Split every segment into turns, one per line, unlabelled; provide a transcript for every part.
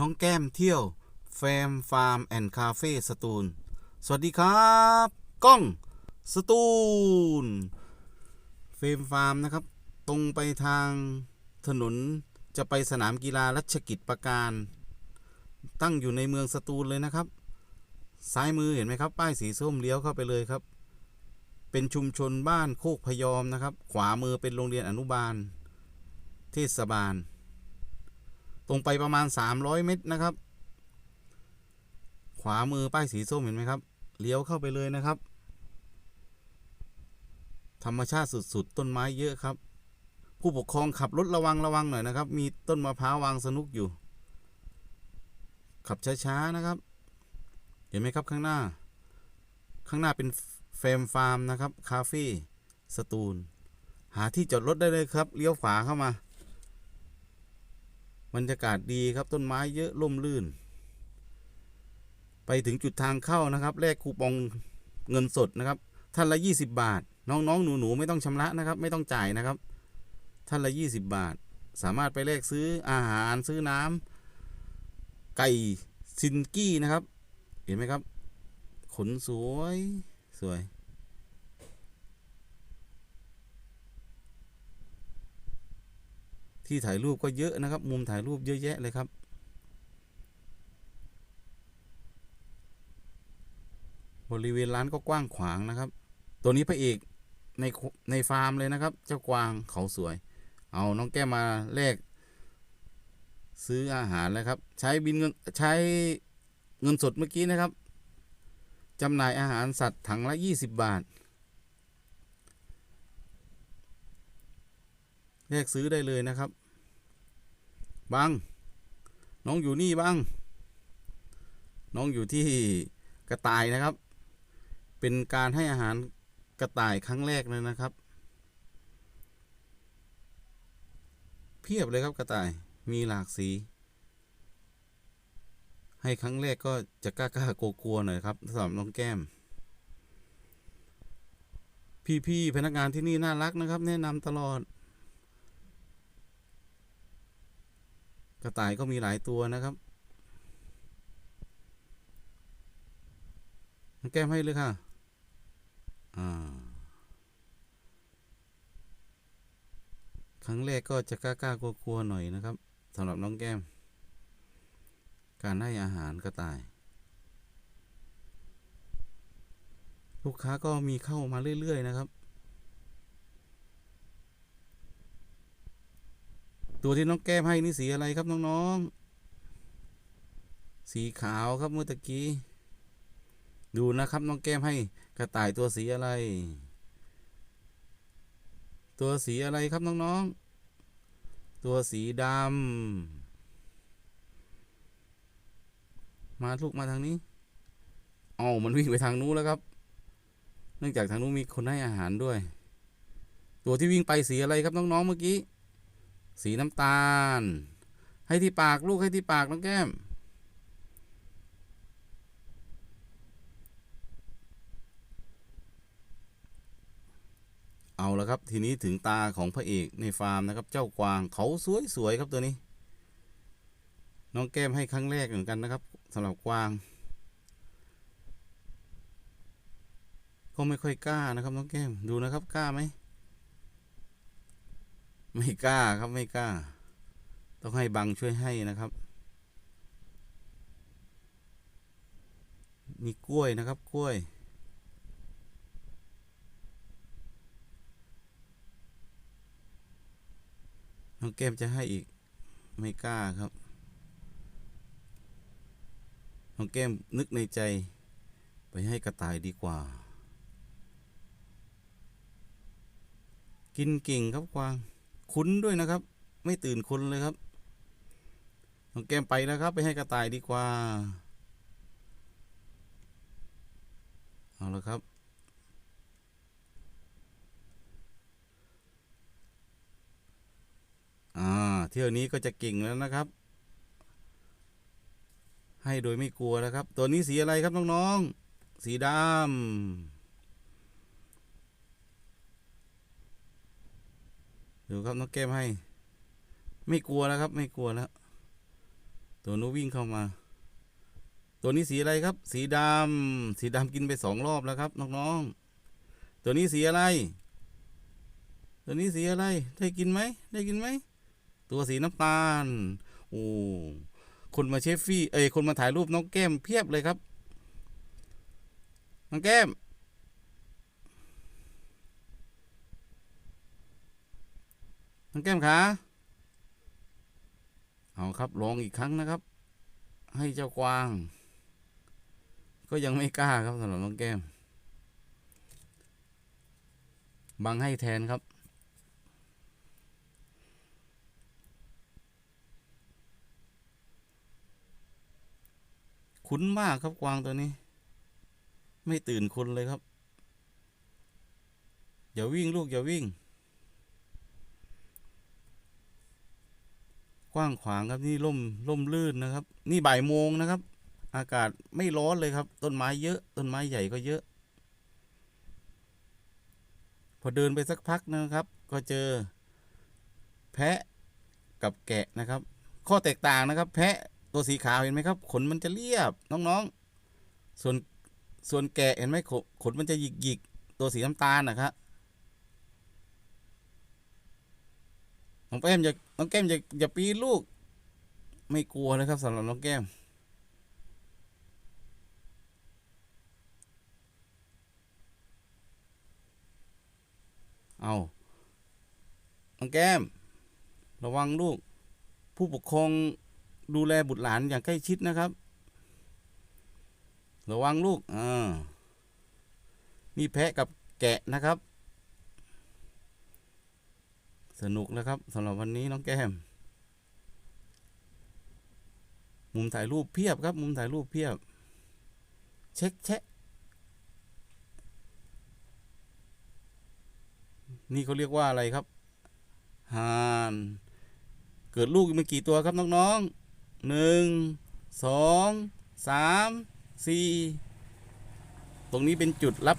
น้องแก้มเที่ยวแฟมฟาร์มแอนด์คาเฟ่สตูล สวัสดีครับก้องสตูลเฟรมฟาร์มนะครับ ตรงไปทางถนนจะไปสนามกีฬารัชกิจประการ ตั้งอยู่ในเมืองสตูลเลยนะครับ ซ้ายมือเห็นไหมครับ ป้ายสีส้มเลี้ยวเข้าไปเลยครับ เป็นชุมชนบ้านโคกพยอมนะครับ ขวามือเป็นโรงเรียนอนุบาล เทศบาล ตรงไปประมาณ 300 เมตรนะครับ ขวามือป้ายสีส้มเห็นไหมครับ เลี้ยวเข้าไปเลยนะครับ ธรรมชาติสุดๆ ต้นไม้เยอะครับ ผู้ปกครองขับรถระวังระวังหน่อยนะครับ มีต้นมะพร้าววางสนุกอยู่ ขับช้าๆนะครับ เห็นไหมครับข้างหน้า ข้างหน้าเป็นเฟรมฟาร์มนะครับ คาเฟ่สตูล หาที่จอดรถได้เลยครับ เลี้ยวขวาเข้ามา บรรยากาศดีครับต้นไม้เยอะร่มรื่น ไปถึงจุดทางเข้านะครับแลกคูปองเงินสดนะครับท่านละ 20 บาท น้องๆ หนูๆ ไม่ต้องชำระนะครับ ไม่ต้องจ่ายนะครับ ท่านละ 20 บาท สามารถไปแลกซื้ออาหารซื้อน้ำไก่ซินกี้นะครับ เห็นไหมครับ ขนสวยสวย ที่ถ่ายรูปก็เยอะนะครับ มุมถ่ายรูปเยอะแยะเลยครับบริเวณร้านก็กว้างขวางนะครับ ตัวนี้พระเอกในในฟาร์มเลยนะครับ เจ้ากวางเขาสวย เอาน้องแก้มมาแลกซื้ออาหารเลยครับ ใช้บินเงินใช้เงินสดเมื่อกี้นะครับจำหน่ายอาหารสัตว์ถังละ 20 บาท แลกซื้อได้เลยนะครับ บัง น้องอยู่นี่บัง น้องอยู่ที่กระต่ายนะครับ เป็นการให้อาหารกระต่ายครั้งแรกเลยนะครับ เพียบเลยครับกระต่ายมีหลากสี ให้ครั้งแรกก็จะกล้ากล้ากลัวกลัวๆหน่อยครับสำหรับน้องแก้ม พี่ๆพนักงานที่นี่น่ารักนะครับ แนะนำตลอด ระต่ายก็มีหลายตัวนะครับน้องแก้มให้เลยค่ะ อ่า ครั้งแรกก็จะกล้ากล้ากลัวกลัวๆหน่อยนะครับสำหรับน้องแก้ม การให้อาหารกระต่าย ลูกค้าก็มีเข้ามาเรื่อย ๆ นะครับ ตัวที่น้องแก้มให้นี่สีอะไรครับน้องๆ สีขาวครับเมื่อตะกี้ ดูนะครับน้องแก้มให้กระต่ายตัวสีอะไร ตัวสีอะไรครับน้องๆ ตัวสีดำ มาลูกมาทางนี้ เอามันวิ่งไปทางนู้นแล้วครับ เนื่องจากทางนู้นมีคนให้อาหารด้วย ตัวที่วิ่งไปสีอะไรครับน้องๆเมื่อกี้ สีน้ำตาล ให้ที่ปากลูกให้ที่ปากน้องแก้ม เอาละครับทีนี้ถึงตาของพระเอกในฟาร์มนะครับ เจ้ากวางเขาสวยๆครับตัวนี้ น้องแก้มให้ครั้งแรกเหมือนกันนะครับสำหรับกวางก็ไม่ค่อยกล้านะครับน้องแก้มดูนะครับกล้าไหม ไม่กล้าครับไม่กล้า ต้องให้บังช่วยให้นะครับ มีกล้วยนะครับกล้วย น้องแก้มจะให้อีก ไม่กล้าครับ น้องแก้มนึกในใจ ไปให้กระต่ายดีกว่า กินเก่งครับกวาง คุ้นด้วยนะครับ ไม่ตื่นคนเลยครับน้องแก้มไปแล้วครับ ไปให้กระต่ายดีกว่า เอาละครับ อ่า เที่ยวนี้ก็จะเก่งแล้วนะครับ ให้โดยไม่กลัวแล้วครับ ตัวนี้สีอะไรครับน้องๆ สีดำ ดูครับน้องแก้มให้ ไม่กลัวแล้วครับ ไม่กลัวแล้ว ตัวนู้วิ่งเข้ามา ตัวนี้สีอะไรครับ สีดำสีดำกินไปสองรอบแล้วครับน้องๆตัวนี้สีอะไร ตัวนี้สีอะไร ได้กินไหมได้กินไหมตัวสีน้ำตาลโอ้คนมาเชฟฟี่ เอ้ยคนมาถ่ายรูปน้องแก้มเพียบเลยครับ น้องแก้ม น้องแก้มขาเอาครับลองอีกครั้งนะครับ ให้เจ้ากวาง ก็ยังไม่กล้าครับสำหรับน้องแก้ม บังให้แทนครับคุ้นมากครับกวางตัวนี้ ไม่ตื่นคนเลยครับ อย่าวิ่งลูกอย่าวิ่ง กว้างขวางครับนี่ร่มร่มลื่นนะครับ นี่บ่ายโมงนะครับ อากาศไม่ร้อนเลยครับ ต้นไม้เยอะต้นไม้ใหญ่ก็เยอะ พอเดินไปสักพักนะครับ ก็เจอ แพะกับแกะนะครับ ข้อแตกต่างนะครับ แพะตัวสีขาวเห็นไหมครับ ขนมันจะเรียบน้องๆ ส่วนส่วนแกะเห็นไหมขนมันจะหยิกหยิกๆตัวสีน้ำตาลนะครับ น้องแก้มอย่าน้องแก้มอย่าอย่าปีนลูก ไม่กลัวเลยครับสำหรับน้องแก้ม เอาน้องแก้ม ระวังลูก ผู้ปกครองดูแลบุตรหลานอย่างใกล้ชิดนะครับ ระวังลูกอ่านี่แพะกับแกะนะครับ สนุกนะครับสำหรับวันนี้น้องแก้ม มุมถ่ายรูปเพียบครับ มุมถ่ายรูปเพียบ เช็คแชะนี่เขาเรียกว่าอะไรครับหานเกิดลูกมากี่ตัวครับน้องๆหนึ่งสองสามสี่ตรงนี้เป็นจุดรับ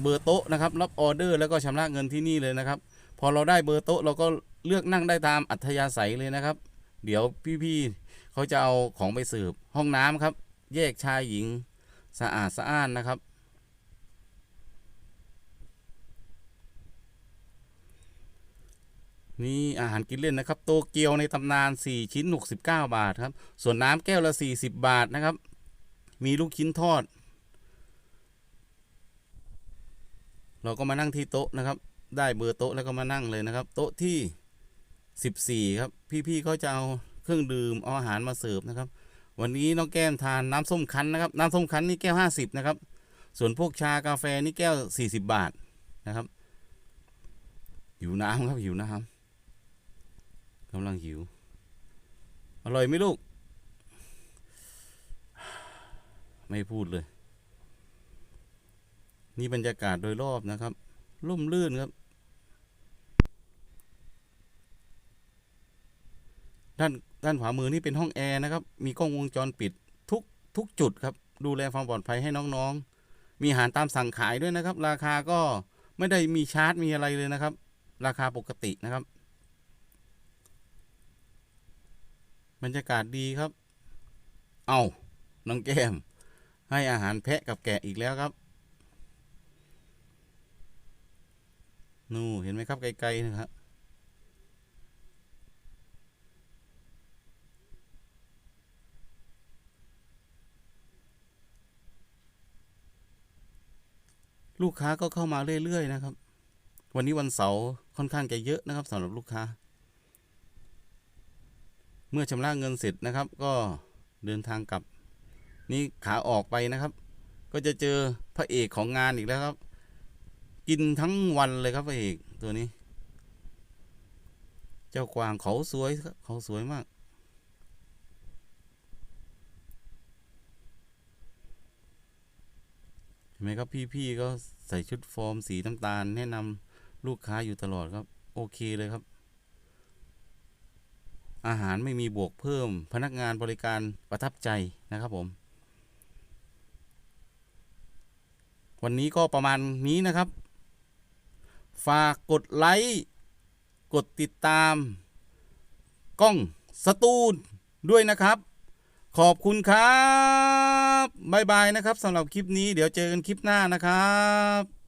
เบอร์โต๊ะนะครับ รับออเดอร์แล้วก็ชำระเงินที่นี่เลยนะครับ อเราได้เบอร์โต๊ะเราก็เลือกนั่งได้ตามอัธยาศัยเลยนะครับ เดี๋ยวพี่ๆเขาจะเอาของไปสืบห้องน้ำครับ แยกชายหญิงสะอาดสะอ้านนะครับ นี่อาหารกินเล่นนะครับ โตเกียวในตำนาน 4 ชิ้น 69 บาทครับ ส่วนน้ำแก้วละ 40 บาทนะครับ มีลูกชิ้นทอด เราก็มานั่งที่โต๊ะนะครับ ได้เบอร์โต๊ะแล้วก็มานั่งเลยนะครับ โต๊ะที่ 14 ครับ พี่ๆเขาจะเอาเครื่องดื่มเอาอาหารมาเสิร์ฟนะครับ วันนี้น้องแก้มทานน้ำส้มคั้นนะครับ น้ำส้มคั้นนี่แก้ว 50 นะครับ ส่วนพวกชากาแฟนี่แก้ว 40 บาทนะครับหิวน้ำครับหิวน้ำกำลังหิว อร่อยไหมลูก ไม่พูดเลย นี่บรรยากาศโดยรอบนะครับ ร่มรื่นครับ ด้านด้านขวามือนี่เป็นห้องแอร์นะครับ มีกล้องวงจรปิดทุกทุกจุดครับ ดูแลความปลอดภัยให้น้องๆ มีอาหารตามสั่งขายด้วยนะครับ ราคาก็ไม่ได้มีชาร์จมีอะไรเลยนะครับ ราคาปกตินะครับ บรรยากาศดีครับ เอาน้องแก้ม ให้อาหารแพะกับแกะอีกแล้วครับ นู่เห็นไหมครับไกลๆนะครับ กค้าก็เข้ามาเรื่อย ๆ นะครับ วันนี้วันเสาร์ค่อนข้างจะเยอะนะครับสำหรับลูกค้า เมื่อชำระเงินเสร็จนะครับ ก็เดินทางกลับ นี่ขาออกไปนะครับ ก็จะเจอพระเอกของงานอีกแล้วครับ กินทั้งวันเลยครับพระเอกตัวนี้ เจ้ากวางเขาสวยครับเขาสวยมาก เห็น ไหมครับพี่ๆก็ใส่ชุดฟอร์มสีน้ำตาล แนะนำลูกค้าอยู่ตลอดครับ โอเคเลยครับ อาหารไม่มีบวกเพิ่ม พนักงานบริการประทับใจนะครับผม วันนี้ก็ประมาณนี้นะครับ ฝากกดไลค์ กดติดตาม กล้องสตูนด้วยนะครับ ขอบคุณครับบายบายนะครับสำหรับคลิปนี้เดี๋ยวเจอกันคลิปหน้านะครับ